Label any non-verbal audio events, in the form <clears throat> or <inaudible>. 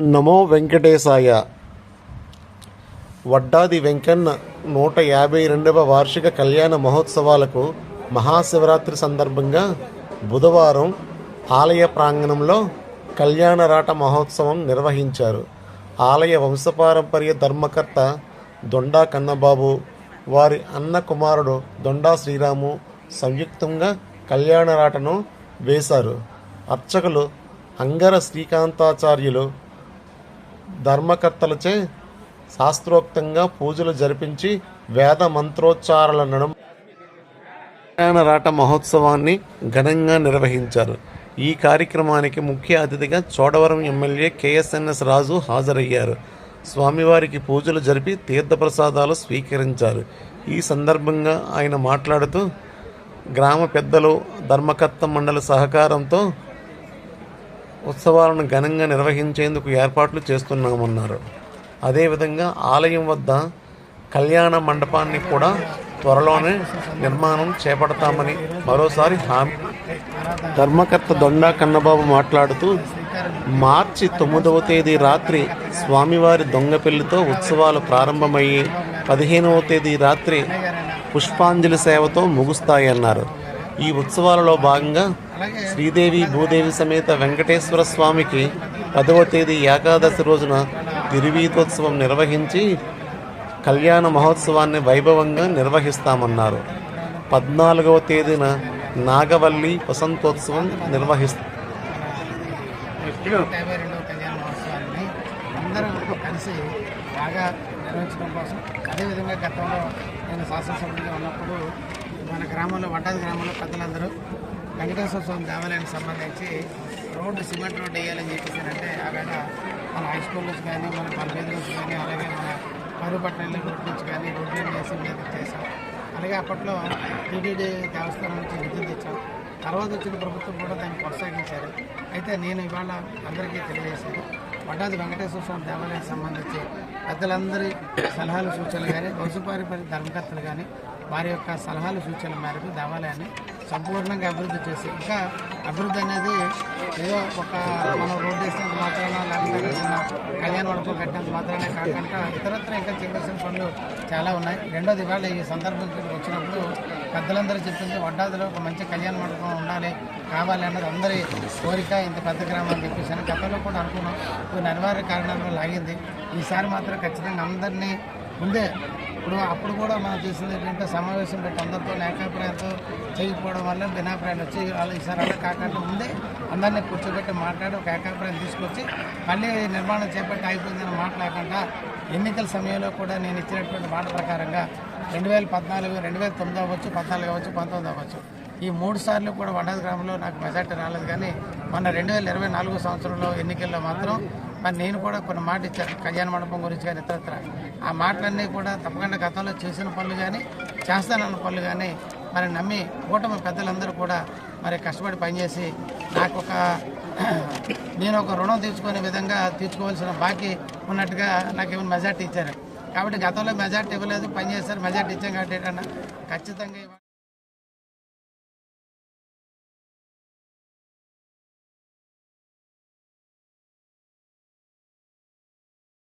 నమో వెంకటేశాయ. వడ్డాది వెంకన్న నూట యాభై రెండవ వార్షిక కళ్యాణ మహోత్సవాలకు మహాశివరాత్రి సందర్భంగా బుధవారం ఆలయ ప్రాంగణంలో కళ్యాణరాట మహోత్సవం నిర్వహించారు. ఆలయ వంశపారంపర్య ధర్మకర్త దొండా కన్నబాబు వారి అన్న కుమారుడు దొండా శ్రీరాము సంయుక్తంగా కళ్యాణరాటను వేశారు. అర్చకులు అంగర శ్రీకాంతాచార్యులు ధర్మకర్తలచే శాస్త్రోక్తంగా పూజలు జరిపించి వేద మంత్రోచ్చారాల నడుమ రాట మహోత్సవాన్ని ఘనంగా నిర్వహించారు. ఈ కార్యక్రమానికి ముఖ్య అతిథిగా చోడవరం ఎమ్మెల్యే కేఎస్ఎన్ఎస్ రాజు హాజరయ్యారు. స్వామివారికి పూజలు జరిపి తీర్థప్రసాదాలు స్వీకరించారు. ఈ సందర్భంగా ఆయన మాట్లాడుతూ గ్రామ పెద్దలు ధర్మకర్త మండలి సహకారంతో ఉత్సవాలను ఘనంగా నిర్వహించేందుకు ఏర్పాట్లు చేస్తున్నామన్నారు. అదేవిధంగా ఆలయం వద్ద కళ్యాణ మండపాన్ని కూడా త్వరలోనే నిర్మాణం చేపడతామని మరోసారి హామీ. ధర్మకర్త దొండా కన్నబాబు మాట్లాడుతూ మార్చి తొమ్మిదవ తేదీ రాత్రి స్వామివారి దొంగ పెళ్ళితో ఉత్సవాలు ప్రారంభమయ్యి పదిహేనవ తేదీ రాత్రి పుష్పాంజలి సేవతో ముగుస్తాయన్నారు. ఈ ఉత్సవాలలో భాగంగా శ్రీదేవి భూదేవి సమేత వెంకటేశ్వర స్వామికి పదవ తేదీ ఏకాదశి రోజున తిరువీతోత్సవం నిర్వహించి కళ్యాణ మహోత్సవాన్ని వైభవంగా నిర్వహిస్తామన్నారు. పద్నాలుగవ తేదీన నాగవల్లి వసంతోత్సవం నిర్వహిస్తారు అందరూ కలిసి బాగా నిర్వహించడం కోసం అదేవిధంగా గతంలో నేను శాసనసభ్యుడిగా ఉన్నప్పుడు మన గ్రామంలో వడ్డాది గ్రామంలో పెద్దలందరూ వెంకటేశ్వర స్వామి దేవాలయానికి సంబంధించి రోడ్డు సిమెంట్ రోడ్డు వేయాలని చెప్పేసారంటే అంటే మన హై స్కూల్ నుంచి కానీ మన పల్లెల నుంచి కానీ అలాగే మన మరుపట్నం రోడ్ నుంచి కానీ రోడ్లు వేసి మీద చేశాం. అలాగే అప్పట్లో టీటీడీ దేవస్థానం నుంచి విద్యుత్ తెచ్చాం. తర్వాత వచ్చిన ప్రభుత్వం కూడా దాన్ని కొనసాగించారు. అయితే నేను ఇవాళ అందరికీ తెలియజేశాను వడ్డాది వెంకటేశ్వర స్వామి దేవాలయానికి సంబంధించి పెద్దలందరి సలహాలు సూచనలు కానీ వంశపారిపరి ధర్మకర్తలు కానీ వారి యొక్క సలహాలు సూచనల మేరకు దేవాలయాన్ని సంపూర్ణంగా అభివృద్ధి చేసి ఇంకా అభివృద్ధి అనేది ఏదో ఒక మనం రోడ్డు వేసినంత మాత్రాన లేకపోతే కళ్యాణ మండపం కట్టినంత మాత్రానే కాకుండా ఇతరత్ర ఇంకా చేయాల్సిన పనులు చాలా ఉన్నాయి. రెండోది ఇవాళ ఈ సందర్భం వచ్చినప్పుడు పెద్దలందరూ చెప్పింది వడ్డాదిలో ఒక మంచి కళ్యాణ మండపం ఉండాలి కావాలి అన్నది అందరి కోరిక ఇంత పెద్ద గ్రామం అని చెప్పేసి అని గతంలో కూడా అనుకున్నాం. కొన్ని అనివార్య కారణాల వల్ల ఆగింది. ఈసారి మాత్రం ఖచ్చితంగా అందరినీ ముందే ఇప్పుడు అప్పుడు కూడా మనం చేసింది ఏంటంటే సమావేశం పెట్టి అందరితో ఏకాభిప్రాయంతో చేయకపోవడం వల్ల భిన్నాభిప్రాయాలు వచ్చి వాళ్ళు ఈసారి అలా కాకుండా ముందే అందరినీ కూర్చోబెట్టి మాట్లాడి ఒక ఏకాభిప్రాయం తీసుకొచ్చి మళ్ళీ నిర్మాణం చేపట్టి అయిపోయిందని మాట్లాడకుండా ఎన్నికల సమయంలో కూడా నేను ఇచ్చినటువంటి మాట ప్రకారంగా రెండు వేల పద్నాలుగు రెండు వేల తొమ్మిది అవ్వచ్చు పద్నాలుగు అవ్వచ్చు పంతొమ్మిది అవ్వచ్చు. ఈ మూడు సార్లు కూడా వండల గ్రామంలో నాకు మెజార్టీ రాలేదు కానీ మొన్న రెండు వేల ఇరవై నాలుగు సంవత్సరంలో ఎన్నికల్లో మాత్రం మరి నేను కూడా కొన్ని మాట ఇచ్చాను. కళ్యాణ మండపం గురించి కానీ ఇతరత్ర. ఆ మాటలన్నీ కూడా తప్పకుండా గతంలో చేసిన పనులు కానీ చేస్తానన్న పనులు కానీ మరి నమ్మి కూటమి పెద్దలందరూ కూడా మరి కష్టపడి పనిచేసి నాకు ఒక <clears throat> నేను ఒక రుణం తీర్చుకునే విధంగా తీర్చుకోవాల్సిన బాకీ ఉన్నట్టుగా నాకు ఏమైనా మెజార్టీ ఇచ్చారు. కాబట్టి గతంలో మెజార్టీ ఇవ్వలేదు పనిచేస్తారు మెజార్టీ ఇచ్చాం కాబట్టి ఏంటన్నా ఖచ్చితంగా